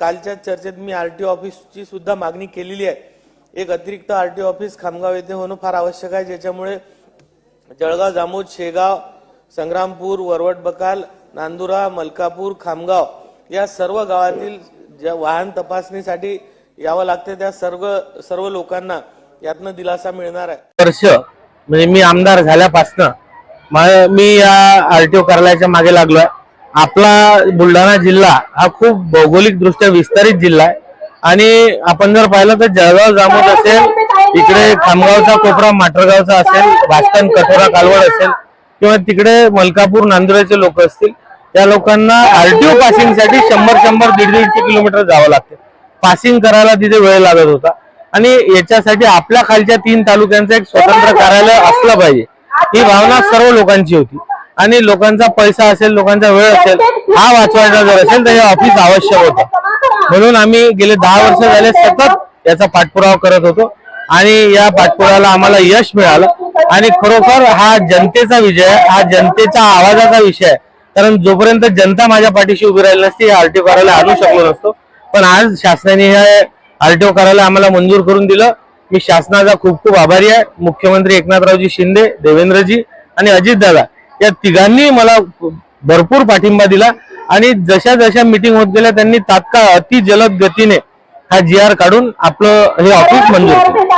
कालच्या चर्चेत मी आरटीओ ऑफिसची सुद्धा मागणी केलेली आहे. एक अतिरिक्त आरटीओ ऑफिस खामगाव येथे होणं फार आवश्यक आहे ज्याच्यामुळे जळगाव जामोद शेगाव संग्रामपूर वरवट बकाल नांदुरा मलकापूर खामगाव या सर्व गावातील ज्या वाहन तपासणीसाठी यावं लागते त्या सर्व सर्व लोकांना यातनं दिलासा मिळणार आहे. वर्ष म्हणजे मी आमदार झाल्यापासनं मी या आरटीओ कार्यालयाच्या मागे लागलो आहे आपला बुलढाणा जिल्हा हा खूप भौगोलिक दृष्ट्या विस्तारित जिल्हा आहे. आणि आपण जर पाहिलं तर जळगाव जामोद असेल इकडे खामगावचा कोपरा माटरगावचा असेल भास्कन कठोरा कालवड असेल किंवा तिकडे मलकापूर नांदुराचे लोक असतील त्या लोकांना आरटीओ पासिंगसाठी शंभर शंभर दीड दीडशे किलोमीटर जावं लागते. पासिंग करायला तिथे वेळ लागत होता. आणि याच्यासाठी आपल्या खालच्या तीन तालुक्यांचं एक स्वतंत्र कार्यालय असलं पाहिजे. ही भावना सर्व लोकांची होती. आणि लोकांचा पैसा असेल लोकांचा वेळ असेल हा वाचवायचा जर असेल तर हे ऑफिस आवश्यक होतं. म्हणून आम्ही गेले दहा वर्ष झाले सतत याचा पाठपुरावा करत होतो. आणि या पाठपुरावाला आम्हाला यश मिळालं. आणि खरोखर हा जनतेचा विजय हा जनतेचा आवाजाचा विषय आहे. कारण जोपर्यंत जनता माझ्या पाठीशी उभी राहिली नसती हे आरटीओ कार्यालय आणू शकलो नसतो. पण आज शासनाने हे आरटीओ कार्यालय आम्हाला मंजूर करून दिलं. मी शासनाचा खूप खूप आभारी आहे. मुख्यमंत्री एकनाथरावजी शिंदे देवेंद्रजी आणि अजितदादा. या तिघांनी मला भरपूर पाठिंबा दिला आणि जशा जशा मिटिंग होत गेल्या त्यांनी तात्काळ अति जलद गतीने हा जी आर काढून आपलं हे ऑफिस मंजूर केलं.